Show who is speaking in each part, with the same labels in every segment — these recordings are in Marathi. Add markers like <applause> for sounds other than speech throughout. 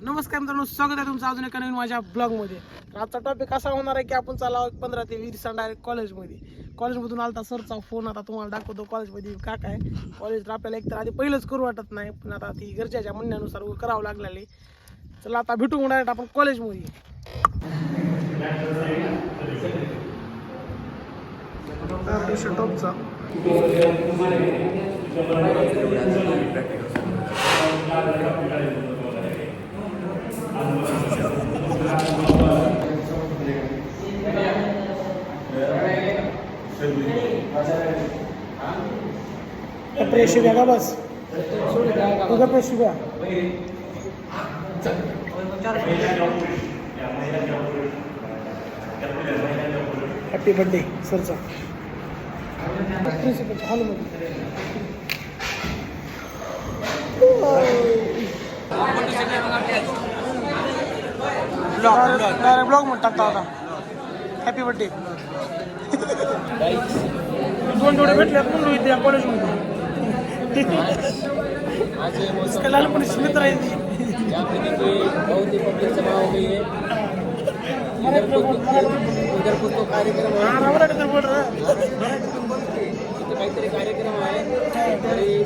Speaker 1: नमस्कार मित्रांनो स्वागत आहे तुमचं अजून एका नवीन माझ्या ब्लॉगमध्ये तर आजचा टॉपिक असा होणार आहे की आपण चाला पंधरा ते वीस डायरेक्ट कॉलेजमध्ये कॉलेजमधून आलता सरचा फोन आता तुम्हाला दाखवतो कॉलेजमध्ये का काय. कॉलेज तर आपल्याला एकतर आधी पहिलंच करू वाटत नाही पण आता ती गरजेच्या म्हणण्यानुसार करावं लागलेली चला आता भेटू डायरेक्ट आपण कॉलेजमध्ये टॉपचा प्रेशी का बस? तुझा प्रेशी द्या हॅपी बर्थडे सरचा प्रिन्सिपल हॉलमध्ये डायरेक्ट ब्लॉग म्हणून टाकता होता हॅपी बर्थडे दोन डोळे भेटले म्हणून विद्या कॉलेजमध्ये इसका लहानपणी मित्र आहे ती.
Speaker 2: बहुत ही पब्लिक जमा हो गई है इधर कुछ इधर कुछ तो कार्यक्रम आहे.
Speaker 1: हा,
Speaker 2: काहीतरी कार्यक्रम आहे. तरी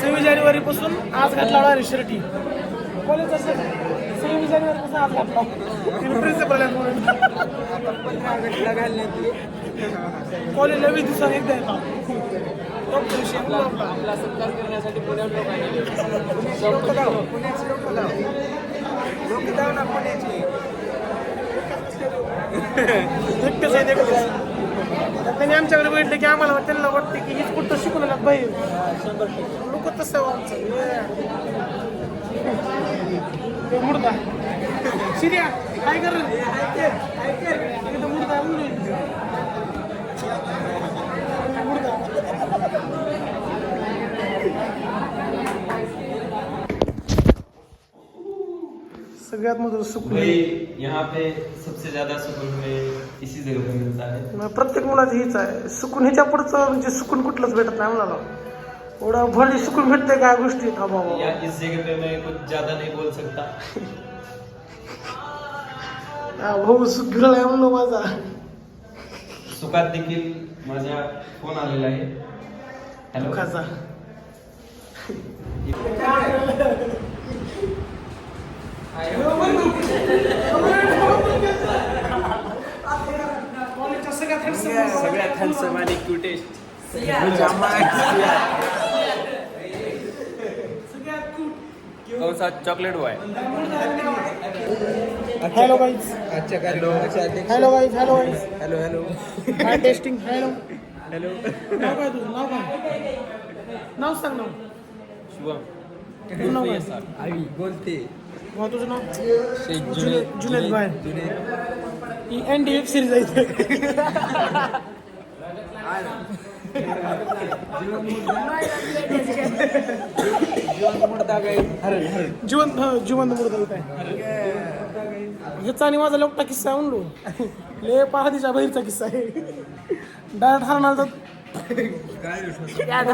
Speaker 1: सव्वीस जानेवारी पासून आज घातला होणार शर्टी कॉलेज असेल सव्वीस जानेवारी पासून आज घातला प्रिन्सिपल आहे म्हणून. कॉलेजला वीस एकदा येतात आपला
Speaker 2: करण्यासाठी लोक
Speaker 1: एकटेच आहे एकटेच आहे. तर त्यांनी आमच्याकडे बघितलं की आम्हाला त्यांना वाटतं की हीच कुठं शिकून आल्यात बाहेर. लोक तसं आमचं. हे मुडदा शिर्या काय कर मुडदा सगळ्यात महत्वाचं सुकून
Speaker 3: भाई यहाँ पे सबसे ज्यादा सुकून हमें इसी जगह पे मिलता है।
Speaker 1: प्रत्येक मुलाचं हीच आहे. सुकून ह्याच्या पुढचं म्हणजे सुकून कुठलंच भेटत नाही मुलाला एवढं भली सुकून भेटते काय गोष्टी? हा बाबा
Speaker 3: या इस जगह पे मैं कुछ ज्यादा नहीं बोल सकता.
Speaker 1: हा भाऊ सुख गिरलाय म्हणलो माझा.
Speaker 3: सुखात देखील माझ्या फोन आलेला आहे. हॅलो
Speaker 1: दुखाचा. सगळ्यात handsome
Speaker 2: आणि क्युटेस्ट <laughs> कौसात चॉकलेट बॉय.
Speaker 1: हॅलो गाईज
Speaker 2: आजच्या कार्यक्रमाचे अध्यक्ष?
Speaker 1: Hello guys hello guys
Speaker 2: hello hello
Speaker 1: काय टेस्टिंग हॅलो
Speaker 2: हॅलो
Speaker 1: नाव काय तुझं? नाव काय? नाव सांग नाव.
Speaker 2: शुभम.
Speaker 1: तुझं नाव काय?
Speaker 2: आवी बोलते.
Speaker 1: मग तुझं नाव? जुनेद जुनेद भाई ही एन डी वेब सिरीज आहे <laughs> इथे. जिवंत जिवंत मुर्दा इथं आहे ह्याचा आणि माझा लोकटा किस्सा आहे म्हणलो ले पहाडीच्या बाहेरचा किस्सा आहे. डायरेक्ट हरणार तर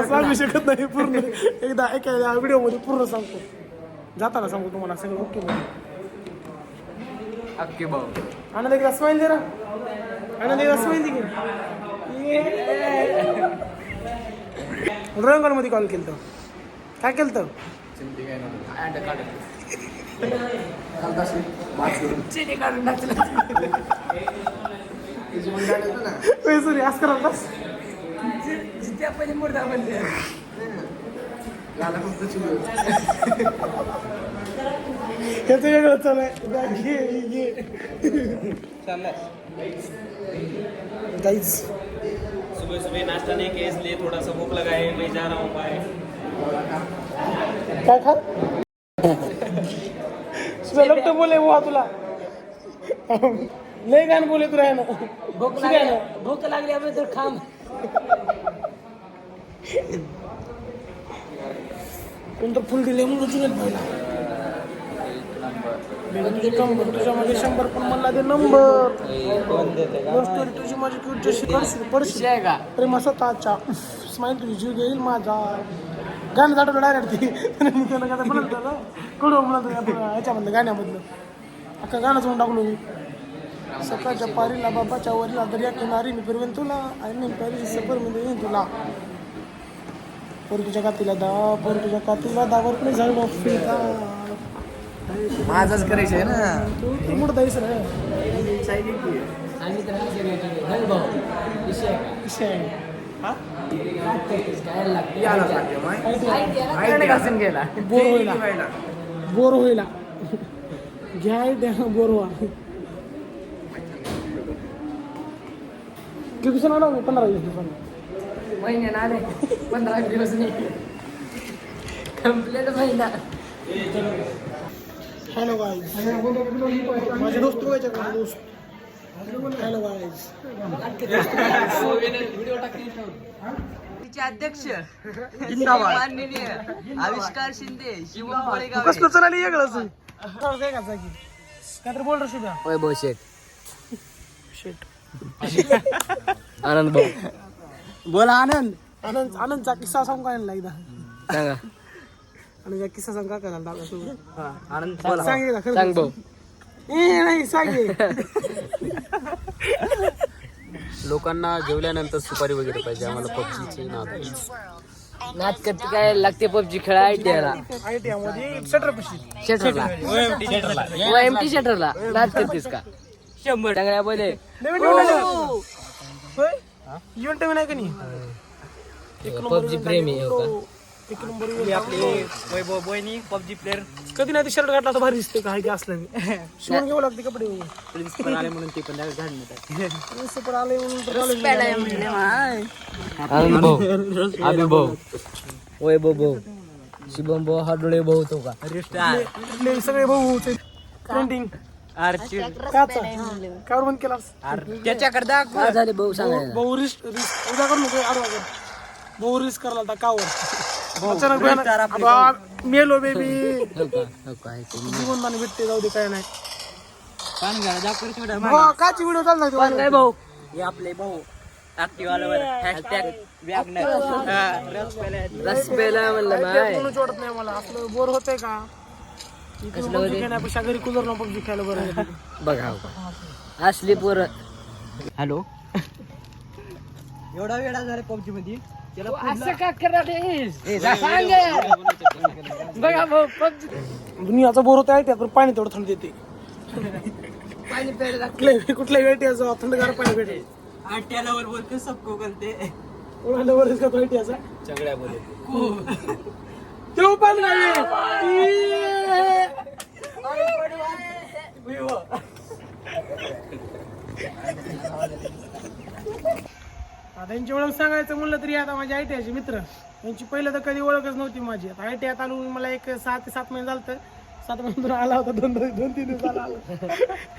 Speaker 1: सांगू शकत नाही पूर्ण. एकदा एका व्हिडिओमध्ये पूर्ण सांगतो. जाताना सांगतो तुम्हाला सगळं ओके
Speaker 2: अक्के भाऊ.
Speaker 1: आनंद एकदा स्माईल दे ना आनंद एकदा स्माईल दे रंगणमध्ये कॉल केलं काय केलं सॉरी आज करा बस. ह्याचं वेगळं चालू आहे. घे घे गाईज
Speaker 3: सुबह सुबह नाश्ता नहीं किया इसलिए थोड़ा सा भूख लगा है मैं जा रहा हूँ बाय
Speaker 1: काय खा? लपट बोले बुवा तुला. लय गाण बोले तुला ना.
Speaker 4: भूक
Speaker 1: शिकाय ना.
Speaker 4: लागली भूक लागल्याबद्दल खाम.
Speaker 1: कोणतं फुल दिले म्हणून जुनेत भाईला तुझे कंबर तुझ्यामध्ये शंभर पण मला दे नंबर. गोष्ट तुझी माझी क्यूट जशी करशील
Speaker 4: का?
Speaker 1: प्रेमा स्वतःच्या स्माईल तुझी जीव घेईल माझा. गाणं दाटवलं डायरेक्ट ती. मी त्याला काय म्हणत होतो कडू म्हणत होतो? ह्याच्यामधलं गाण्यामधलं. अख्खा गाणंच म्हणून टाकलो मी. सकाळच्या पारीला बाबाच्या वरीला दर्या किनारी मी फिरवेन तुला. आणि पॅरिस सफरमध्ये येईन तुला. पोर तुझ्या कातीला दा पोर तुझ्या कातीला दावर पण झालं फिरता.
Speaker 4: माझाच करायचं आहे ना.
Speaker 1: तू तू मोठं रे.
Speaker 2: सांगितलं विषय आहे. लागते
Speaker 4: माहिती
Speaker 2: घासून गेला
Speaker 1: बोर होईला बोर होईला घ्या बोर व्हा किती दिवसानं आला पंधरा वीस
Speaker 2: महिने पंधरा दिवस नाही कंप्लीट महिना
Speaker 1: हॅलो गाईज माझे दोस्त दोस्त
Speaker 5: तिचे अध्यक्ष माननीय आविष्कार शिंदे शिवम बळेगाव
Speaker 1: कसलं चला वेगळंच. काय का? जागी काय तर बोल
Speaker 2: शेठ
Speaker 1: शेट.
Speaker 2: आनंद भाऊ.
Speaker 1: बोला आनंद. आनंद आनंदचा किस्सा सांगू काय एकदा?
Speaker 2: सांगा.
Speaker 1: आणि किस्सा सांग का करायला
Speaker 4: आनंद
Speaker 1: सांग एकदा खरं
Speaker 2: सांग. भाऊ.
Speaker 1: ए नाही सांग. हे.
Speaker 6: लोकांना जेवल्यानंतर सुपारी वगैरे पाहिजे आम्हाला पबजीची नाद
Speaker 2: नाच करते काय लागते पबजी खेळा आयटीआयला शटरला टी शटरला नाच करतेस का? शंभर. टांगड्या बोले.
Speaker 1: इव्हेंट इव्हेंट नाही का नाही?
Speaker 2: पबजी प्रेमी आहे हो
Speaker 4: आपले वैभव बहिणी पबजी प्लेअर
Speaker 1: कधी नाही ते शर्ट घातला तर भारी दिसते काय की असलं बी. <laughs> शिवून घ्यावं लागते कपडे.
Speaker 4: प्रिन्सिपल आले म्हणून ते पण घालण्यात
Speaker 1: आले म्हणून तर
Speaker 2: आनंद भाऊ. अभि भाऊ. भाऊ शुभम भाऊ हाडोळे भाऊ तो का?
Speaker 1: सगळे भाऊ कावर बंद केलास
Speaker 4: त्याच्याकडे दाख
Speaker 2: काय झाले भाऊ
Speaker 1: उद्या आडवा कर करायला होता कावर अचानक मेलो बेबी
Speaker 2: हो हो ते.
Speaker 1: जीवनदानी भेटते जाऊ दे काय नाही.
Speaker 4: पान घ्या दाख करत बेटा.
Speaker 1: हा, काची व्हिडिओ चालला तो
Speaker 2: काय भाऊ?
Speaker 4: हे आपले भाऊ ऍक्टिव्ह आल्यावर हॅशटॅग
Speaker 2: रस पेला म्हणलं माय.
Speaker 1: कोणच वाटत नाही मला. असलं बोर होतंय का? खेळण्यापेक्षा घरी पबजी खेळायला बरं. आहे.
Speaker 2: बघा. हो असली पोर.
Speaker 4: हॅलो? एवढा वेळा झाला पबजी मध्ये त्याला
Speaker 2: असं का करणार सांग बघा भाऊ पबजी
Speaker 1: दुनियाचा बोर होता आहे पण पाणी तेवढं थंड देते
Speaker 2: पाणी प्यायला
Speaker 1: कुठल्या कुठल्या वेळ जाऊ थंडगार पाणी भेटेल.
Speaker 4: आट्यालावर बोलते सबको
Speaker 1: वरच का तो
Speaker 4: सगळ्या बोलते
Speaker 1: तो पण नाही. आता यांची ओळख सांगायचं म्हणलं तरी आता माझे आय टी आयचे मित्र. यांची पहिलं तर कधी ओळखच नव्हती माझी. आता आय टी आयत आलो मला एक सहा ते सात महिने झालं सात महिन्यातून आला होता दोन दोन दोन तीन दिवसाला आला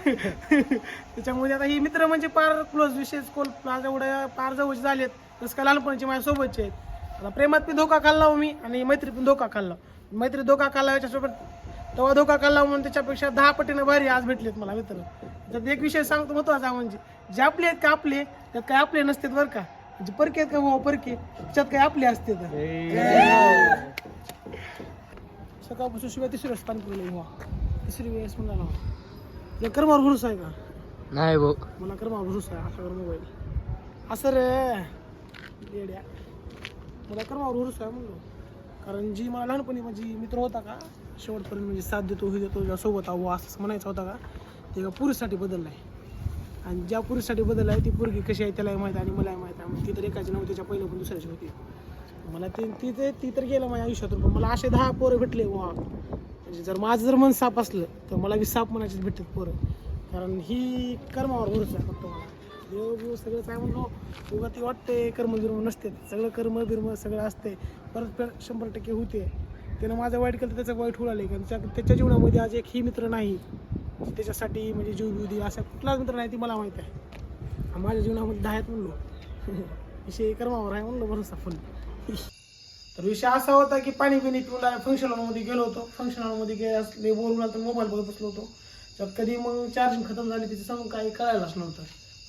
Speaker 1: <laughs> त्याच्यामुळे आता ही मित्र म्हणजे पार क्लोज विशेष कोल आज एवढ्या पार जवळचे झालेत. तसं काय लहानपणाचे माझ्या सोबतचे आहेत. आता प्रेमात पण धोका खाल्ला हो मी आणि मैत्री पण धोका खाल्ला. मैत्री धोका खाल्ला याच्यासोबत तेव्हा धोका खाल्ला म्हणून त्याच्यापेक्षा दहा पटीनं भारी आज भेटलेत मला मित्र. त्यात एक विषय सांगतो महत्त्वाचा म्हणजे जे आपले आहेत का आपले त्यात काय आपले नसतात बरं का? जे परके आहेत का भाऊ परके? त्याच्यात काय आपले असते सकाळपासून शिवाय तिसरी वेळेस पाणी भावा तिसरी वेळेस म्हणाला या कर्मावर भरोसा आहे का?
Speaker 2: नाही भाऊ.
Speaker 1: मला कर्मावर भरोसा आहे असा मोबाईल. असं रे. येड्या. मला कर्मावर भरोसा आहे म्हणलो. कारण जी मला लहानपणी माझी मित्र होता का शेवटपर्यंत म्हणजे साथ देतो हे देतो ज्या सोबत आहो असं म्हणायचं होता का? ते का पुरुषसाठी बदलला आहे आणि ज्या पुरुषसाठी बदल आहे ती पोरगी कशी आहे त्यालाही माहीत आणि मलाही माहीत आहे. ती तर एकाची नव्हती त्याच्या पहिलं पण दुसऱ्याची होती. मला ती ती तर ती तर गेलं माझ्या आयुष्यातून पण मला असे दहा पोरं भेटले वा. म्हणजे जर माझं जर मन साप असलं तर मला बी साप म्हणायचीच भेटतात पोरं. कारण ही कर्मावर भरोसा आहे फक्त मला. देव बिव सगळं काय म्हणलो उगा ती वाटते कर्मबिर्म नसते. सगळं कर्म बिर्म सगळं असते परत शंभर टक्के होते. त्यानं माझं वाईट केलं तर त्याचं वाईट होऊ आले कारण त्याच्या जीवनामध्ये आज एकही मित्र नाही. त्याच्यासाठी म्हणजे जीव बिव असा कुठलाच मित्र नाही ती मला माहीत आहे. माझ्या जीवनामध्ये दहा आहेत म्हणलो. <laughs> विषय कर्मावर आहे म्हणलो भरोसा फुल. <laughs> तर विषय असा होता की पाणी पिणी पिऊन फंक्शन हॉलमध्ये गेलो होतो. फंक्शन हॉलमध्ये गेले असले बोर तर मोबाईल बघत बसलो होतो. तर कधी मग चार्जिंग खतम झाली तिथे सांगून काही कळायलाच नव्हतं.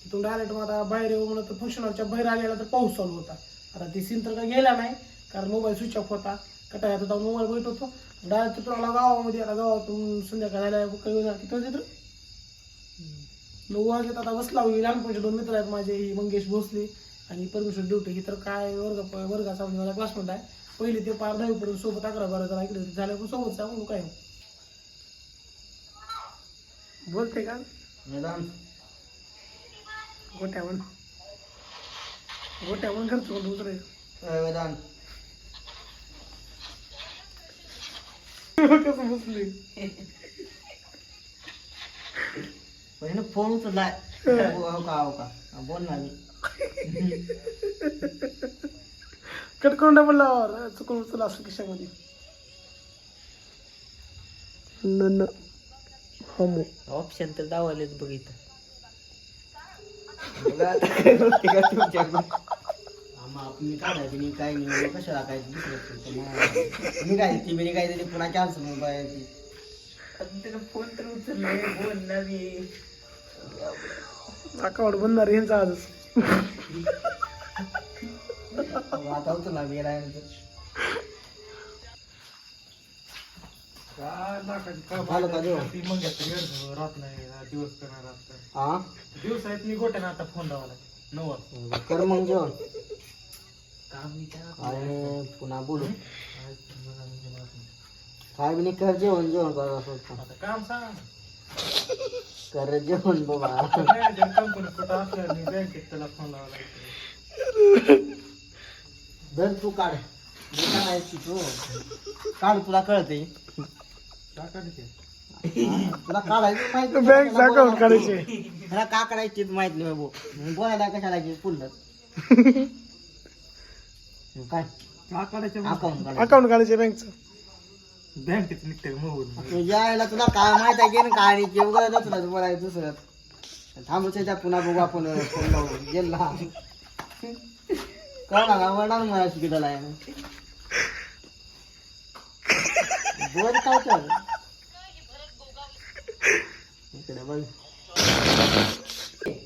Speaker 1: तिथून डायरेक्ट मग आता बाहेर येऊ म्हणलं तर फंक्शन हॉलच्या बाहेर आलेला तर पाऊस चालू होता. आता ती सीन तर काही गेला नाही कारण मोबाईल स्विच ऑफ होता. कटाळ्यात होता मोबाईल बघत होतो डायरेक्ट चित्राला गावामध्ये आता गावातून संध्याकाळ झाल्या काही वाजले चित्र नऊ वाजलेत आता बसला होईल लहानपणचे दोन मित्र आहेत माझे ही मंगेश भोसले आणि परमेश्वर ड्युटी ही तर काय वर्ग वर्गाचा म्हणजे माझा क्लासमेट आहे पहिले ते पार दहावीपर्यंत सोबत अकरा बारा जरा इकडे झाल्या पण सोबत सांगू काय बोलते का गोट्या म्हण गोट्या म्हण करतो कोण दुसरं कसं बसले
Speaker 5: फोन उचललाय हो का हो का. बोल ना मी.
Speaker 1: कट करून डबल लावा चुकून उचला असं खिशामध्ये. न न. हमो
Speaker 5: ऑप्शन तर दावालेच बघितलं <laughs> मी काढायची नाही काय नाही कशाला काय दुसरं मी काय ती मी काय तरी पुन्हा कॅन्सल मोबाईल फोन तर उचलले बोल ना मी
Speaker 1: अकाउंट बनणार यांचा आजच.
Speaker 5: आता उचलला मी राहिलं झालं का जेवण? हा
Speaker 1: दिवस आहेत मी गोट्याने आता फोन लावला नऊ
Speaker 5: कर मग जेवण. आणि पुन्हा बोलू. काय बी नाही कर जेवण जेवण कर
Speaker 1: आता काम सांग.
Speaker 5: कर जेवण बाबा.
Speaker 1: मॅनेजर कंपनी कुठं असल्या बँकेत त्याला फोन लावला
Speaker 5: धर तू काढ. मी काढायची तू. काढ तुला कळते तुला काढायची माहिती नाही.
Speaker 1: बँक
Speaker 5: त्याला
Speaker 1: अकाउंट
Speaker 5: बोलायला-
Speaker 1: काढायचे.
Speaker 5: त्याला का काढायची माहीत नाही बाबू. बोलायला कशाला की पुढलं <laughs> काय? अकाउंट काढायचं
Speaker 1: अकाउंट काढायचे. बँकचं
Speaker 5: तुझ्या आईला तुला काय माहीत आहे की नाही? काय नाही तुला बोलायचं दुसरं. थांबूच्या पुन्हा बघू आपण फोन लावून. गेला ना वडा मला शिकवला आहे. बोल काय कर इकडे बघ.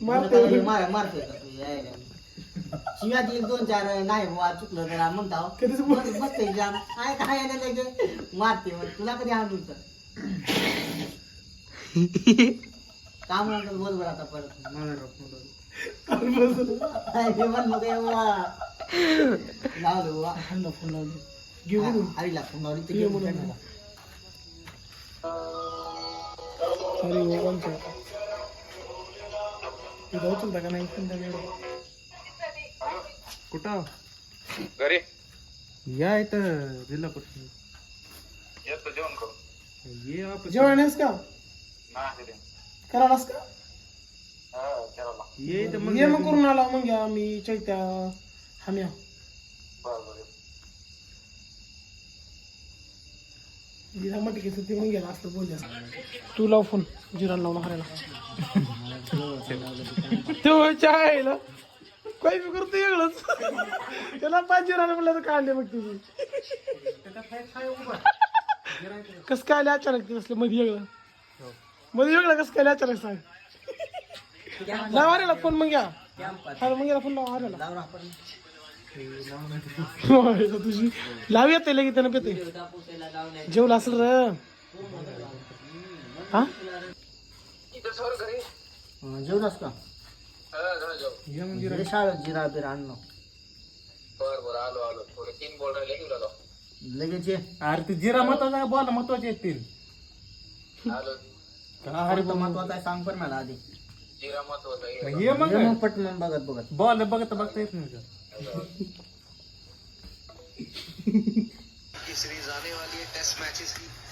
Speaker 1: मारतोय.
Speaker 5: मार मारतोय का तुझ्या आईला? शिव्या दिल दोन चार नाही बाबा चुकलं तर म्हणता
Speaker 1: कधीच बोल-
Speaker 5: बसते जाम काय काय आहे ना लगे मारते मग. तुला कधी आणून तर काम नंतर बोल बरं आता परत. लावलं.
Speaker 1: हल्ला फोन लावले म्हणून
Speaker 5: आईला फोन लावली. तर
Speaker 1: हो उचलता का नाही?
Speaker 7: कुठं? घरी. या इथं जिल्हा परिषद. ये आपण
Speaker 1: जेवण आहेस का? करालास का?
Speaker 7: ये इथं मग
Speaker 1: ये मग करून आला मग या मी चैत्या हम्या जिरा मटकीचं ते मग गेला असलं बोलले तू लाव फोन जिरा लावून हरायला तो चायला काही बी करतो वेगळंच त्याला पाच जिराला म्हणलं तर काढले मग तुझी. कस काय आले अचानक ते असलं मध्ये वेगळं मध्ये वेगळं कसं काय अचानक सांग. लाव हरायला फोन मग घ्या. हा मग याला फोन लाव हरायला
Speaker 5: लावून आपण
Speaker 1: होय, तर तुझी. लाव येते लगेच त्यानं पेते. जेवला असेल र हा?
Speaker 5: अं, जेवणास का? शाळेत जिरा बिरा आणलो लगेच ये
Speaker 7: अरे ते जिरा महत्वाचा आहे बोला महत्वाचे आहेत तीन
Speaker 5: अरे महत्वाचा आहे सांग पण मला आधी
Speaker 7: मग ये मग
Speaker 5: ये मग पटकन बघत बघत
Speaker 7: बॉल बघत बघता येत नाही का?
Speaker 1: अरे जिरा द्यायचा का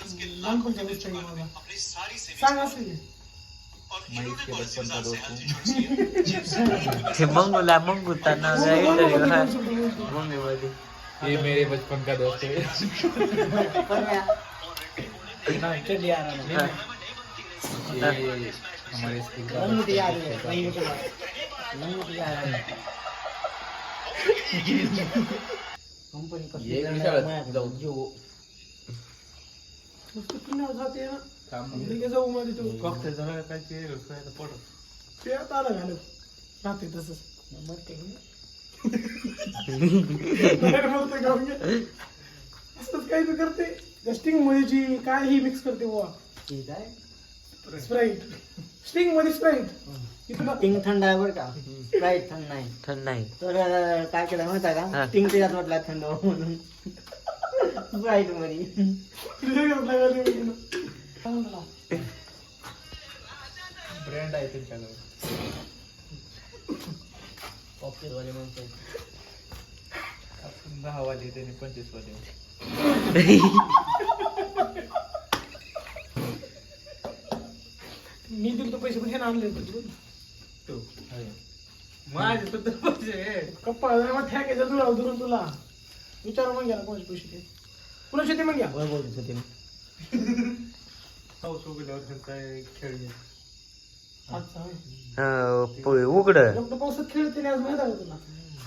Speaker 1: सांग. लहानपणच्या गोष्टी आहे माझा. सांग असं की.
Speaker 4: ते मंगूला मंगू त्यांना इंटरव्ह्यू आहे मम्मी मध्ये
Speaker 7: ये मेरे बचपन का दोस्त है
Speaker 5: लंगोटी याद है, लंगोटी याद है. लंगोटी याद है. कंपनी कसली करणार जाऊ जीव
Speaker 1: नुसतं पुण्यावर जाते ना लगेच जाऊ मध्ये तो
Speaker 7: कॉकटेल झालं काय ते रुसवायला पडत
Speaker 1: ते आता आलं राहते तसंच
Speaker 5: मरते
Speaker 1: गाऊन काही करते स्टिंगमध्ये जी काय ही मिक्स करते बुवा स्प्राईट स्टिंगमध्ये स्प्राईट इथं
Speaker 5: टिंग थंड आहे बरं का? स्प्राईट थंड नाही.
Speaker 4: थंड नाही.
Speaker 5: तर काय केलं माहिती आहे. का? टिंग त्याच्यात वाटला थंड म्हणून
Speaker 1: तिला. चांगलं.
Speaker 7: ब्रँड आहे त्यांच्याकडे
Speaker 5: वाले म्हणतो
Speaker 7: आपण दहा वाले त्यांनी पंचवीस वाले
Speaker 1: मी दिले तो पैसे पण हे आणले होते
Speaker 7: माझे सुद्धा पैसे.
Speaker 1: कप्पा मग ठ्याकायचा तुला धरून तुला. विचार मग घ्या कोणाचे पैसे ते. कुणाचे ते मग घ्या.
Speaker 7: पाऊस काय खेळ.
Speaker 1: आजचा होय.
Speaker 4: उघड.
Speaker 1: डॉक्टर पावसात खेळते आज माहीत आहे का तुला?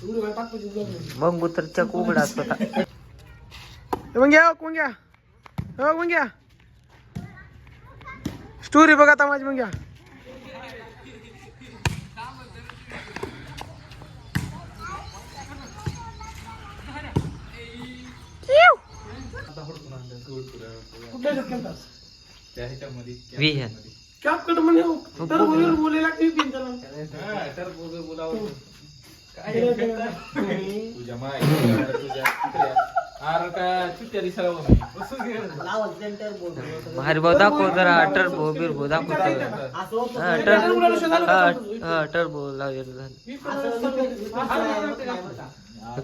Speaker 1: व्हिडिओ काय टाकतो ते
Speaker 4: मग मुत्र चक उघड असतो
Speaker 1: मग घ्या कोण घ्या? हो मग घ्या. स्टोरी बघा आता माझी मग घ्या
Speaker 7: आता हुडकून आणलं दूर पुढं.
Speaker 1: कुठल्या
Speaker 7: त्या ह्याच्यामध्ये
Speaker 1: कॅप कट म्हणे तर बोलेल बोलायला की पिन त्याला?
Speaker 7: हा, तर बोल बोलावं.
Speaker 1: काय <laughs>
Speaker 7: तुझ्या माय तुझ्या कुत्र्या. अरे का चित्त्या दिसायला बघ मी. बसून घे.
Speaker 4: भारी भाऊ दाखव जरा टर्बो बिरबो दाखव
Speaker 5: असं होतं
Speaker 4: हा टर्बो हा टर्बो लावलेलं झालं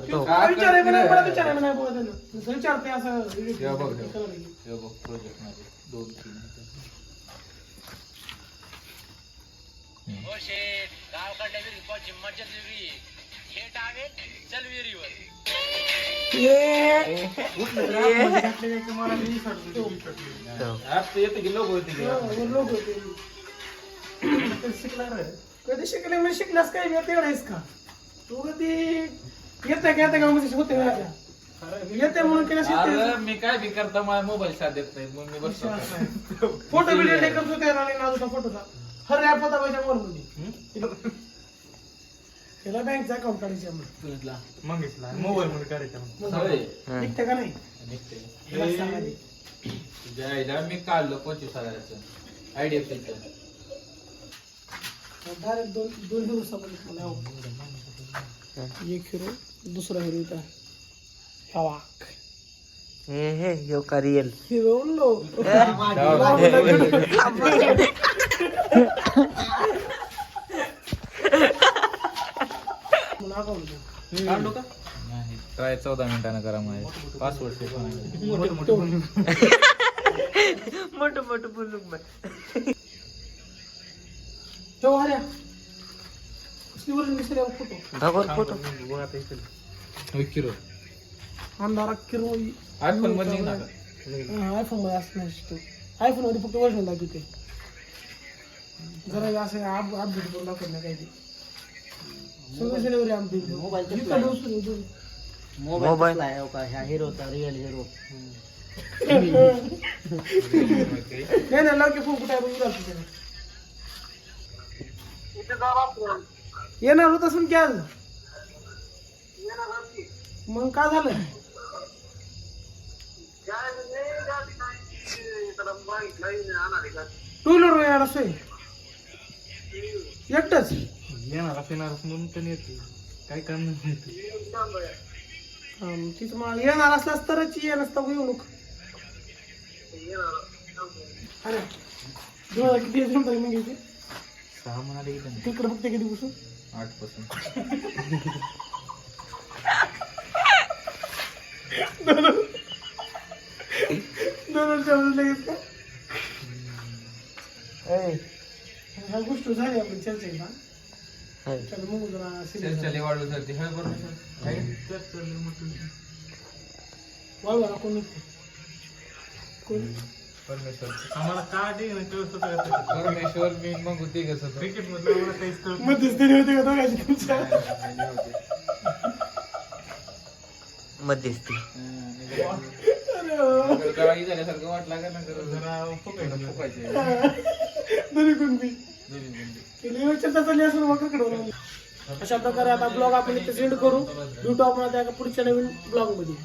Speaker 4: तो
Speaker 1: विचारायला नाही पडत विचारायला नाही पडत त्यानं. नुसतं विचारते असं
Speaker 7: हे बघ, हे बघ. हे बघ, project मध्ये. दोन तीन आहेत. आज ते येतं की लोक होते की.
Speaker 1: लोक होते कधी शिकले म्हणजे शिकलास काय? मी तेवढा आहेस का तू कधी येते का? येते का? म्हणजे होते? येते म्हणून केलं
Speaker 7: अरे मी काय बी करता मला मोबाईल साथ देत नाही मग मी बसतो. <laughs>
Speaker 1: फोटो व्हिडिओ हे करतो त्या राणी नाजूचा फोटोचा हर ऍप होता माझ्या मोबाईल मध्ये त्याला बँकचा अकाउंट काढायचे
Speaker 7: मग घेतला मोबाईल मध्ये करायचं
Speaker 1: निघते का नाही?
Speaker 7: निघते.
Speaker 1: त्याला
Speaker 7: आईला मी काढलं पंचवीस हजाराचं. आयडीएफसीचं
Speaker 1: डायरेक्ट दोन दोन हिरो सापडले मला. हो. एक हिरो दुसरा हिरो इथं हवा
Speaker 4: हे हे यो का रिअल
Speaker 1: हिरो लो <laughs>
Speaker 7: काढलो का नाही ट्राय चौदा मिनिटानं करा माझे पासवर्ड सेट
Speaker 4: मोठं मोठं बोलू. मग
Speaker 1: तो फोटो. अंधारा किरो. आयफोनमध्ये आयफोनमध्ये असं नसतो आयफोनमध्ये फक्त वर्षन दाखवते. जरा असं अपडेट करून दाखवत नाही काही
Speaker 5: मोबाईल. मोबाईल आहे? हो का? ह्या हिरोचा रिअल हिरो
Speaker 1: नाही नाही लाव फोन कुठे आहे? बघू त्याला. येणार होत असून की आज? मग काय झालं? टू व्हीलर येणार असोय एकटच?
Speaker 7: येणार फिरणार म्हणून पण येते. काय काम नाही
Speaker 1: तिथं मग येणार असलास तरच ये नसता येऊ नको. अरे दोन हजार किती जमतात मग इथे?
Speaker 7: सहा म्हणाले की त्यांनी.
Speaker 1: तिकडे बघते किती बसून
Speaker 7: आठपासून
Speaker 1: दोन वर्ष लगेच का? गोष्ट झाली आपण चर्चेला. चल मग जरा serious
Speaker 7: चर्चा वाढू झाली हळ बरं
Speaker 1: वाढवा कोण कोण?
Speaker 7: परमेश्वर.
Speaker 8: आम्हाला का दे कळत होतं
Speaker 7: परमेश्वर मी मग होती कसं होतं.
Speaker 8: क्रिकेट मधलं आम्हाला काहीच कळत
Speaker 1: मध्यस्थी होते का दोघांची तुमच्या.
Speaker 5: मध्यस्थी
Speaker 7: झाल्यासारखं वाटलं का नंतर
Speaker 8: जरा फुकायचं.
Speaker 7: फुकायचे
Speaker 1: दोन्ही चर्चा चालली अशा प्रकारे आता ब्लॉग आपण इथे सेंड करू. भेटू आपण आता पुढच्या नवीन ब्लॉगमध्ये.